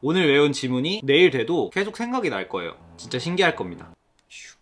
오늘 외운 지문이 내일 돼도 계속 생각이 날 거예요. 진짜 신기할 겁니다. 휴.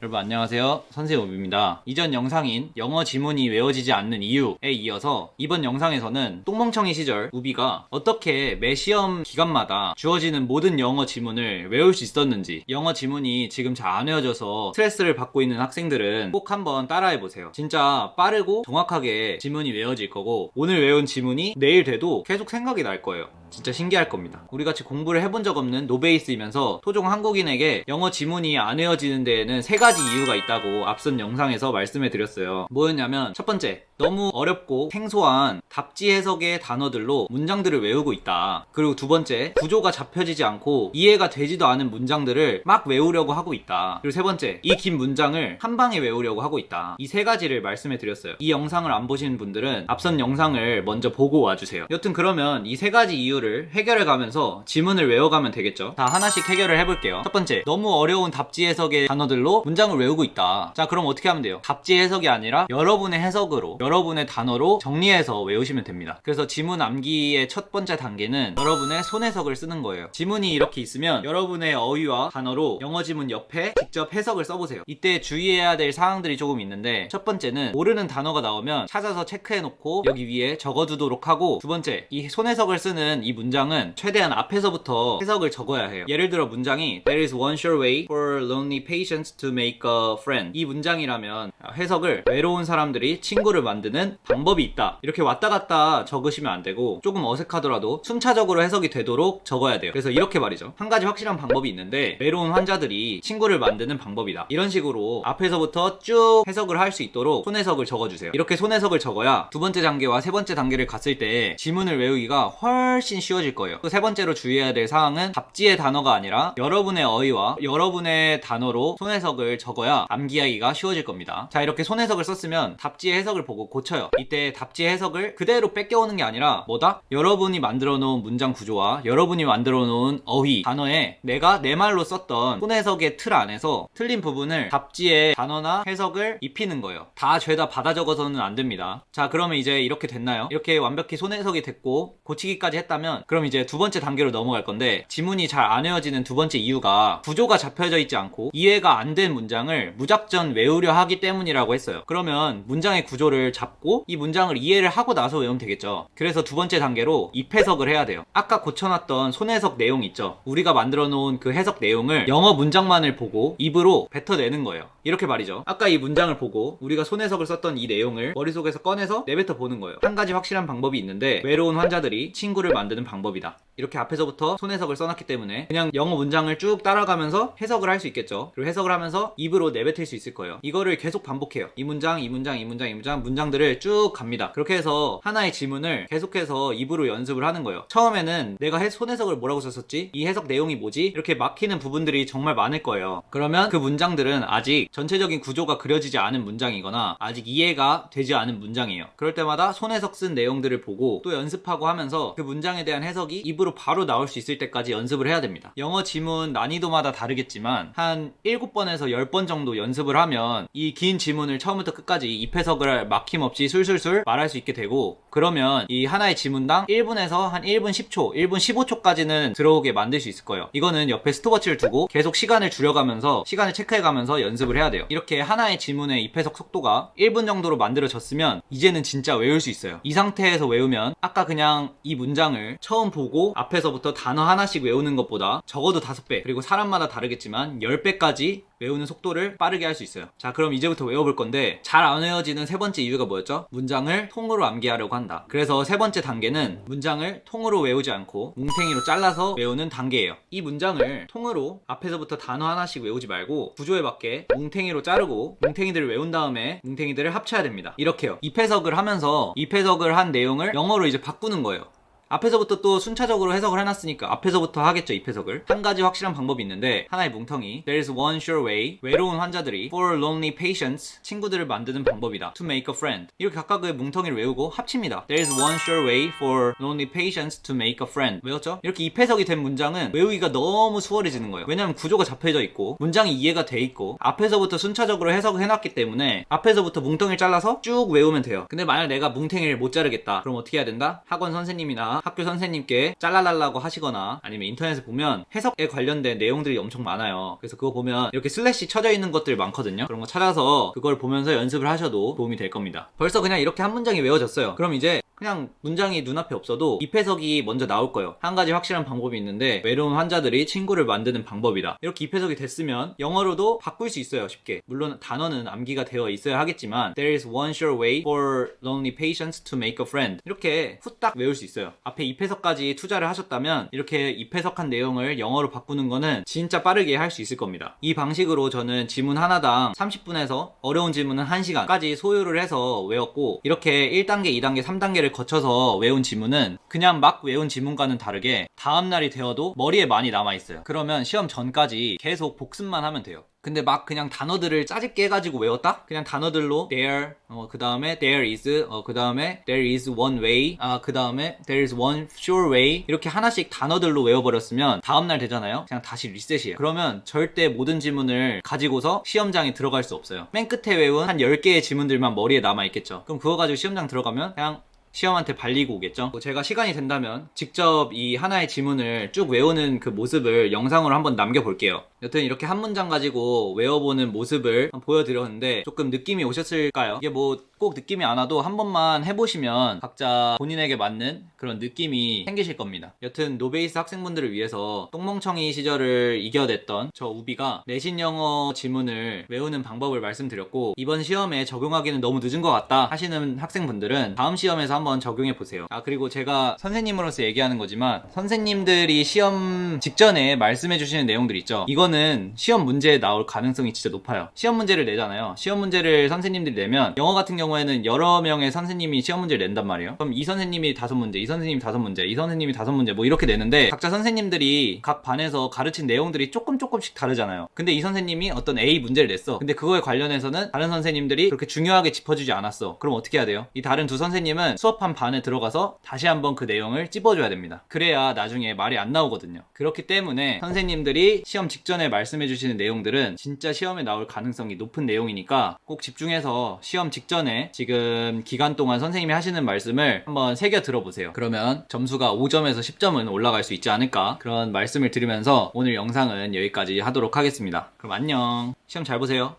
여러분 안녕하세요. 선생님입니다. 이전 영상인 영어 지문이 외워지지 않는 이유에 이어서 이번 영상에서는 똥멍청이 시절 우비가 어떻게 매 시험 기간마다 주어지는 모든 영어 지문을 외울 수 있었는지 영어 지문이 지금 잘 안 외워져서 스트레스를 받고 있는 학생들은 꼭 한번 따라해 보세요. 진짜 빠르고 정확하게 지문이 외워질 거고 오늘 외운 지문이 내일 돼도 계속 생각이 날 거예요. 진짜 신기할 겁니다. 우리 같이 공부를 해본 적 없는 노베이스이면서 토종 한국인에게 영어 지문이 안 외워지는 데에는 세 가지 이유가 있다고 앞선 영상에서 말씀해 드렸어요. 뭐였냐면 첫 번째, 너무 어렵고 생소한 답지 해석의 단어들로 문장들을 외우고 있다. 그리고 두 번째, 구조가 잡혀지지 않고 이해가 되지도 않은 문장들을 막 외우려고 하고 있다. 그리고 세 번째, 이 긴 문장을 한 방에 외우려고 하고 있다. 이 세 가지를 말씀해 드렸어요. 이 영상을 안 보신 분들은 앞선 영상을 먼저 보고 와주세요. 여튼 그러면 이 세 가지 이유를 해결해 가면서 지문을 외워가면 되겠죠. 다 하나씩 해결을 해볼게요. 첫 번째, 너무 어려운 답지 해석의 단어들로 문장을 외우고 있다. 자, 그럼 어떻게 하면 돼요? 답지 해석이 아니라 여러분의 해석으로, 여러분의 단어로 정리해서 외우시면 됩니다. 그래서 지문 암기의 첫 번째 단계는 여러분의 손해석을 쓰는 거예요. 지문이 이렇게 있으면 여러분의 어휘와 단어로 영어 지문 옆에 직접 해석을 써보세요. 이때 주의해야 될 사항들이 조금 있는데 첫 번째는 모르는 단어가 나오면 찾아서 체크해놓고 여기 위에 적어두도록 하고 두 번째 이 손해석을 쓰는 이 문장은 최대한 앞에서부터 해석을 적어야 해요. 예를 들어 문장이 There is one sure way for lonely patients to make a friend 이 문장이라면 해석을 외로운 사람들이 친구를 만 드는 방법이 있다 이렇게 왔다 갔다 적으시면 안 되고 조금 어색하더라도 순차적으로 해석이 되도록 적어야 돼요. 그래서 이렇게 말이죠. 한 가지 확실한 방법이 있는데 외로운 환자들이 친구를 만드는 방법이다. 이런 식으로 앞에서부터 쭉 해석을 할 수 있도록 손해석을 적어주세요. 이렇게 손해석을 적어야 두 번째 단계와 세 번째 단계를 갔을 때 지문을 외우기가 훨씬 쉬워질 거예요. 또 세 번째로 주의해야 될 사항은 답지의 단어가 아니라 여러분의 어휘와 여러분의 단어로 손해석을 적어야 암기하기가 쉬워질 겁니다. 자 이렇게 손해석을 썼으면 답지의 해석을 보고 고쳐요. 이때 답지의 해석을 그대로 뺏겨오는 게 아니라 뭐다? 여러분이 만들어 놓은 문장 구조와 여러분이 만들어 놓은 어휘, 단어에 내가 내 말로 썼던 손해석의 틀 안에서 틀린 부분을 답지의 단어나 해석을 입히는 거예요. 다 죄다 받아 적어서는 안 됩니다. 자, 그러면 이제 이렇게 됐나요? 이렇게 완벽히 손해석이 됐고 고치기까지 했다면 그럼 이제 두 번째 단계로 넘어갈 건데 지문이 잘안 외워지는 두 번째 이유가 구조가 잡혀져 있지 않고 이해가 안 된 문장을 무작정 외우려 하기 때문이라고 했어요. 그러면 문장의 구조를 잡고 이 문장을 이해를 하고 나서 외우면 되겠죠. 그래서 두 번째 단계로 입 해석을 해야 돼요. 아까 고쳐놨던 손 해석 내용 있죠. 우리가 만들어 놓은 그 해석 내용을 영어 문장만을 보고 입으로 뱉어내는 거예요. 이렇게 말이죠. 아까 이 문장을 보고 우리가 손해석을 썼던 이 내용을 머릿속에서 꺼내서 내뱉어 보는 거예요. 한 가지 확실한 방법이 있는데 외로운 환자들이 친구를 만드는 방법이다. 이렇게 앞에서부터 손해석을 써놨기 때문에 그냥 영어 문장을 쭉 따라가면서 해석을 할 수 있겠죠. 그리고 해석을 하면서 입으로 내뱉을 수 있을 거예요. 이거를 계속 반복해요. 이 문장, 이 문장, 이 문장, 이 문장, 문장들을 쭉 갑니다. 그렇게 해서 하나의 지문을 계속해서 입으로 연습을 하는 거예요. 처음에는 내가 해- 손해석을 뭐라고 썼었지? 이 해석 내용이 뭐지? 이렇게 막히는 부분들이 정말 많을 거예요. 그러면 그 문장들은 아직 전체적인 구조가 그려지지 않은 문장이거나 아직 이해가 되지 않은 문장이에요. 그럴 때마다 손해석 쓴 내용들을 보고 또 연습하고 하면서 그 문장에 대한 해석이 입으로 바로 나올 수 있을 때까지 연습을 해야 됩니다. 영어 지문 난이도마다 다르겠지만 한 7번에서 10번 정도 연습을 하면 이 긴 지문을 처음부터 끝까지 입해석을 막힘없이 술술술 말할 수 있게 되고 그러면 이 하나의 지문당 1분에서 한 1분 10초, 1분 15초까지는 들어오게 만들 수 있을 거예요. 이거는 옆에 스톱워치를 두고 계속 시간을 줄여가면서 시간을 체크해가면서 연습을 해야 돼요. 이렇게 하나의 지문의 입해석 속도가 1분 정도로 만들어졌으면 이제는 진짜 외울 수 있어요. 이 상태에서 외우면 아까 그냥 이 문장을 처음 보고 앞에서부터 단어 하나씩 외우는 것보다 적어도 5배 그리고 사람마다 다르겠지만 10배까지 외우는 속도를 빠르게 할 수 있어요. 자, 그럼 이제부터 외워볼 건데 잘 안 외워지는 세 번째 이유가 뭐였죠? 문장을 통으로 암기하려고 한다. 그래서 세 번째 단계는 문장을 통으로 외우지 않고 뭉탱이로 잘라서 외우는 단계예요. 이 문장을 통으로 앞에서부터 단어 하나씩 외우지 말고 구조에 맞게 뭉탱이로 자르고 뭉탱이들을 외운 다음에 뭉탱이들을 합쳐야 됩니다. 이렇게요. 입해석을 하면서 입해석을 한 내용을 영어로 이제 바꾸는 거예요. 앞에서부터 또 순차적으로 해석을 해놨으니까 앞에서부터 하겠죠 입 해석을. 한 가지 확실한 방법이 있는데 하나의 뭉텅이. There is one sure way. 외로운 환자들이. For lonely patients. 친구들을 만드는 방법이다. To make a friend. 이렇게 각각의 뭉텅이를 외우고 합칩니다. There is one sure way for lonely patients to make a friend. 외웠죠? 이렇게 입 해석이 된 문장은 외우기가 너무 수월해지는 거예요. 왜냐면 구조가 잡혀져 있고 문장이 이해가 돼 있고 앞에서부터 순차적으로 해석을 해놨기 때문에 앞에서부터 뭉텅이를 잘라서 쭉 외우면 돼요. 근데 만약 내가 뭉탱이를 못 자르겠다. 그럼 어떻게 해야 된다? 학원 선생님이나 학교 선생님께 잘라달라고 하시거나 아니면 인터넷에 보면 해석에 관련된 내용들이 엄청 많아요. 그래서 그거 보면 이렇게 슬래시 쳐져 있는 것들 많거든요. 그런 거 찾아서 그걸 보면서 연습을 하셔도 도움이 될 겁니다. 벌써 그냥 이렇게 한 문장이 외워졌어요. 그럼 이제 그냥 문장이 눈앞에 없어도 입 해석이 먼저 나올 거예요. 한 가지 확실한 방법이 있는데 외로운 환자들이 친구를 만드는 방법이다. 이렇게 입 해석이 됐으면 영어로도 바꿀 수 있어요. 쉽게. 물론 단어는 암기가 되어 있어야 하겠지만 There is one sure way for lonely patients to make a friend. 이렇게 후딱 외울 수 있어요. 앞에 입 해석까지 투자를 하셨다면 이렇게 입 해석한 내용을 영어로 바꾸는 거는 진짜 빠르게 할 수 있을 겁니다. 이 방식으로 저는 지문 하나당 30분에서 어려운 지문은 1시간까지 소요를 해서 외웠고 이렇게 1단계, 2단계, 3단계를 거쳐서 외운 지문은 그냥 막 외운 지문과는 다르게 다음날이 되어도 머리에 많이 남아있어요. 그러면 시험 전까지 계속 복습만 하면 돼요. 근데 막 그냥 단어들을 짜집게 해가지고 외웠다? 그냥 단어들로 there, 어, 그 다음에 there is, 어, 그 다음에 there is one way, 아, 그 다음에 there is one sure way 이렇게 하나씩 단어들로 외워버렸으면 다음날 되잖아요? 그냥 다시 리셋이에요. 그러면 절대 모든 지문을 가지고서 시험장에 들어갈 수 없어요. 맨 끝에 외운 한 10개의 지문들만 머리에 남아있겠죠. 그럼 그거 가지고 시험장 들어가면 그냥 시험한테 발리고 오겠죠. 뭐 제가 시간이 된다면 직접 이 하나의 지문을 쭉 외우는 그 모습을 영상으로 한번 남겨볼게요. 여튼 이렇게 한 문장 가지고 외워보는 모습을 보여드렸는데 조금 느낌이 오셨을까요? 이게 뭐 꼭 느낌이 안 와도 한 번만 해보시면 각자 본인에게 맞는 그런 느낌이 생기실 겁니다. 여튼 노베이스 학생분들을 위해서 똥멍청이 시절을 이겨냈던 저 우비가 내신 영어 지문을 외우는 방법을 말씀드렸고 이번 시험에 적용하기는 너무 늦은 것 같다 하시는 학생분들은 다음 시험에서 한번 적용해 보세요. 아 그리고 제가 선생님으로서 얘기하는 거지만 선생님들이 시험 직전에 말씀해 주시는 내용들 있죠. 이 거는 시험 문제에 나올 가능성이 진짜 높아요. 시험 문제를 내잖아요. 시험 문제를 선생님들이 내면 영어 같은 경우에는 여러 명의 선생님이 시험 문제를 낸단 말이에요. 그럼 이 선생님이 다섯 문제, 이 선생님이 다섯 문제, 이 선생님이 다섯 문제 뭐 이렇게 내는데 각자 선생님들이 각 반에서 가르친 내용들이 조금 조금씩 다르잖아요. 근데 이 선생님이 어떤 A 문제를 냈어. 근데 그거에 관련해서는 다른 선생님들이 그렇게 중요하게 짚어주지 않았어. 그럼 어떻게 해야 돼요? 이 다른 두 선생님은 수업한 반에 들어가서 다시 한번 그 내용을 찝어줘야 됩니다. 그래야 나중에 말이 안 나오거든요. 그렇기 때문에 선생님들이 시험 직 전에 말씀해 주시는 내용들은 진짜 시험에 나올 가능성이 높은 내용이니까 꼭 집중해서 시험 직전에 지금 기간 동안 선생님이 하시는 말씀을 한번 새겨 들어보세요. 그러면 점수가 5점에서 10점은 올라갈 수 있지 않을까 그런 말씀을 드리면서 오늘 영상은 여기까지 하도록 하겠습니다. 그럼 안녕. 시험 잘 보세요.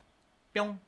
뿅.